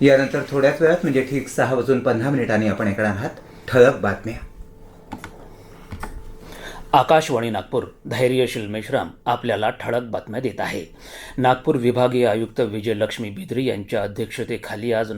यानंतर थोड्याच वेळात म्हणजे ठीक सहा वाजून पंधरा मिनिटांनी आपण ऐकणार आहात ठळक बातम्या. आकाशवाणी नागपूर धैर्यशील मेश्राम आपल्याला ठळक बातम्या देत आहे. नागपूर विभागीय आयुक्त विजयलक्ष्मी बिद्री यांच्या अध्यक्षतेखाली आज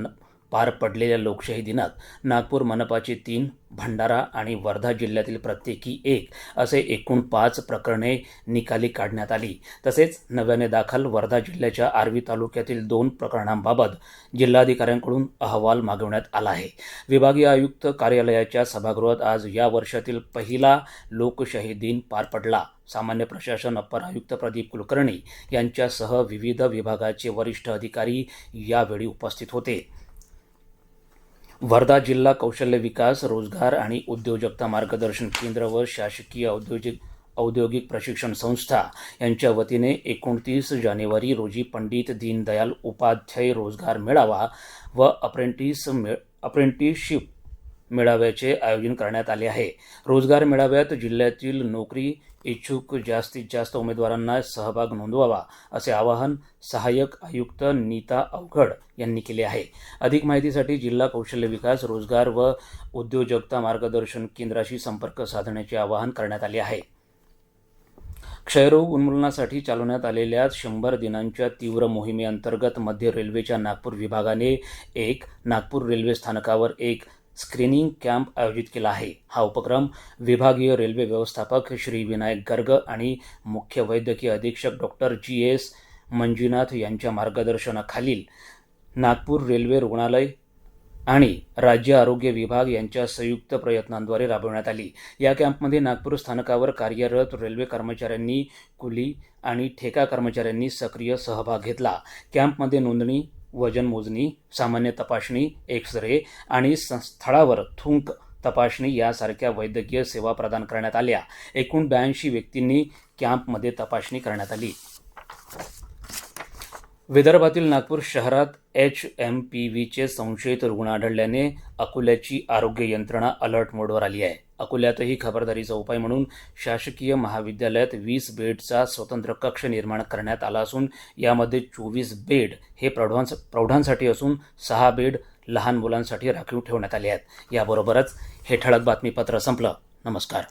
पार पडलेल्या लोकशाही दिनात नागपूर मनपाची तीन भंडारा आणि वर्धा जिल्ह्यातील प्रत्येकी एक असे एकूण पाच प्रकरणे निकाली काढण्यात आली. तसेच नव्याने दाखल वर्धा जिल्ह्याच्या आर्वी तालुक्यातील दोन प्रकरणांबाबत जिल्हाधिकाऱ्यांकडून अहवाल मागवण्यात आला आहे. विभागीय आयुक्त कार्यालयाच्या सभागृहात आज या वर्षातील पहिला लोकशाही दिन पार पडला. सामान्य प्रशासन अप्पर आयुक्त प्रदीप कुलकर्णी यांच्यासह विविध विभागाचे वरिष्ठ अधिकारी यावेळी उपस्थित होते. वर्धा जिल्हा कौशल्य विकास रोजगार आणि उद्योजकता मार्गदर्शन केंद्र व शासकीय औद्योगिक औद्योगिक प्रशिक्षण संस्था यांच्या वतीने एकोणतीस जानेवारी रोजी पंडित दीनदयाल उपाध्याय रोजगार मेळावा व अप्रेंटिस मे अप्रेंटिसशिप मेळाव्याचे आयोजन करण्यात आले आहे. रोजगार मेळाव्यात जिल्ह्यातील नोकरी इच्छुक जास्तीत जास्त उमेदवारांना सहभाग नोंदवावा असे आवाहन सहाय्यक आयुक्त नीता अवघड यांनी केले आहे. अधिक माहितीसाठी जिल्हा कौशल्य विकास रोजगार व उद्योजकता मार्गदर्शन केंद्राशी संपर्क साधण्याचे आवाहन करण्यात आले आहे. क्षयरोग उन्मूलनासाठी चालवण्यात आलेल्या शंभर दिनांच्या तीव्र मोहिमेअंतर्गत मध्य रेल्वेच्या नागपूर विभागाने एक नागपूर रेल्वे स्थानकावर एक स्क्रीनिंग कॅम्प आयोजित केला आहे. हा उपक्रम विभागीय रेल्वे व्यवस्थापक श्री विनायक गर्ग आणि मुख्य वैद्यकीय अधीक्षक डॉक्टर जी एस मंजुनाथ यांच्या मार्गदर्शनाखालील नागपूर रेल्वे रुग्णालय आणि राज्य आरोग्य विभाग यांच्या संयुक्त प्रयत्नांद्वारे राबवण्यात आली. या कॅम्पमध्ये नागपूर स्थानकावर कार्यरत रेल्वे कर्मचाऱ्यांनी कुली आणि ठेका कर्मचाऱ्यांनी सक्रिय सहभाग घेतला. कॅम्पमध्ये नोंदणी वजन मोजणी सामान्य तपासणी एक्स रे आणि स्थळावर थुंक तपासणी यासारख्या वैद्यकीय सेवा प्रदान करण्यात आल्या. एकूण ब्याऐंशी व्यक्तींनी कॅम्पमध्ये तपासणी करण्यात आली. विदर्भातील नागपूर शहरात एच एम पी व्हीचे संशयित रुग्ण आढळल्याने अकोल्याची आरोग्य यंत्रणा अलर्ट मोडवर आली आहे. अकोल्यातही खबरदारीचा उपाय म्हणून शासकीय महाविद्यालयात वीस बेडचा स्वतंत्र कक्ष निर्माण करण्यात आला असून यामध्ये चोवीस बेड हे प्रौढांस प्रौढांसाठी असून सहा बेड लहान मुलांसाठी राखीव ठेवण्यात आले आहेत. याबरोबरच हे ठळक बातमीपत्र संपलं. नमस्कार.